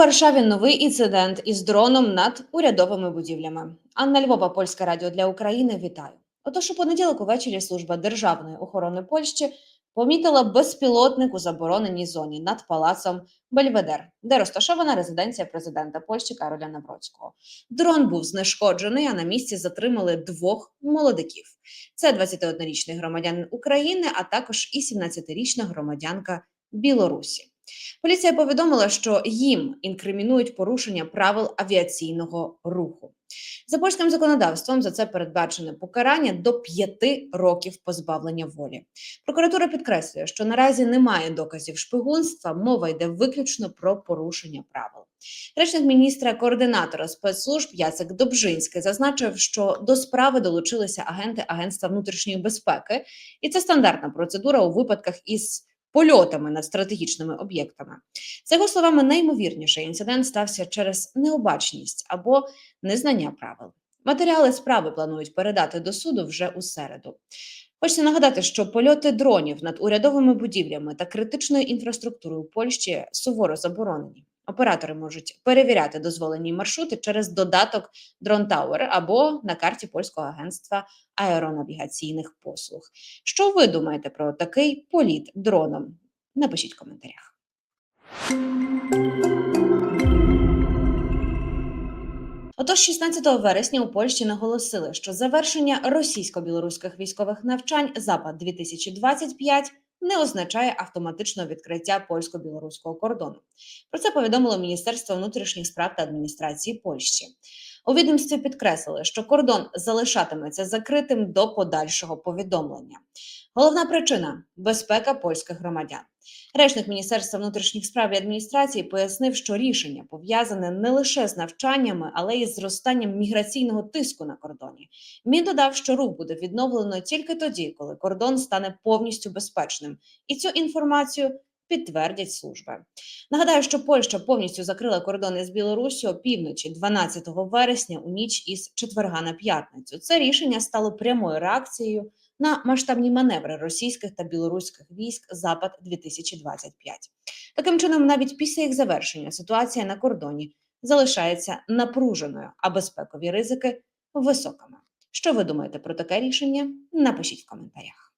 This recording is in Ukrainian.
Варшаві новий інцидент із дроном над урядовими будівлями. Анна Львова, Польське радіо для України. Вітаю. Отож, у понеділок увечері служба державної охорони Польщі помітила безпілотник у забороненій зоні над палацом Бельведер, де розташована резиденція президента Польщі Кароля Навроцького. Дрон був знешкоджений, а на місці затримали двох молодиків. Це 21-річний громадянин України, а також і 17-річна громадянка Білорусі. Поліція повідомила, що їм інкримінують порушення правил авіаційного руху. За польським законодавством за це передбачене покарання до п'яти років позбавлення волі. Прокуратура підкреслює, що наразі немає доказів шпигунства, мова йде виключно про порушення правил. Речник міністра координатора спецслужб Яцек Добжинський зазначив, що до справи долучилися агенти Агентства внутрішньої безпеки, і це стандартна процедура у випадках із польотами над стратегічними об'єктами. За його словами, найімовірніше інцидент стався через необачність або незнання правил. Матеріали справи планують передати до суду вже у середу. Хочеться нагадати, що польоти дронів над урядовими будівлями та критичною інфраструктурою Польщі суворо заборонені. Оператори можуть перевіряти дозволені маршрути через додаток Drone Tower або на карті польського агентства аеронавігаційних послуг. Що ви думаєте про такий політ дроном? Напишіть в коментарях. Отож, 16 вересня у Польщі наголосили, що завершення російсько-білоруських військових навчань запад 2025 не означає автоматичного відкриття польсько-білоруського кордону. Про це повідомило Міністерство внутрішніх справ та адміністрації Польщі. У відомстві підкреслили, що кордон залишатиметься закритим до подальшого повідомлення. Головна причина безпека польських громадян. Речник Міністерства внутрішніх справ і адміністрації пояснив, що рішення пов'язане не лише з навчаннями, але й з зростанням міграційного тиску на кордоні. Він додав, що рух буде відновлено тільки тоді, коли кордон стане повністю безпечним, і цю інформацію підтвердять служби. Нагадаю, що Польща повністю закрила кордони з Білорусі опівночі 12 вересня у ніч із четверга на п'ятницю. Це рішення стало прямою реакцією на масштабні маневри російських та білоруських військ Запад 2025 Таким чином, навіть після їх завершення ситуація на кордоні залишається напруженою, а безпекові ризики високими. Що ви думаєте про таке рішення? Напишіть в коментарях.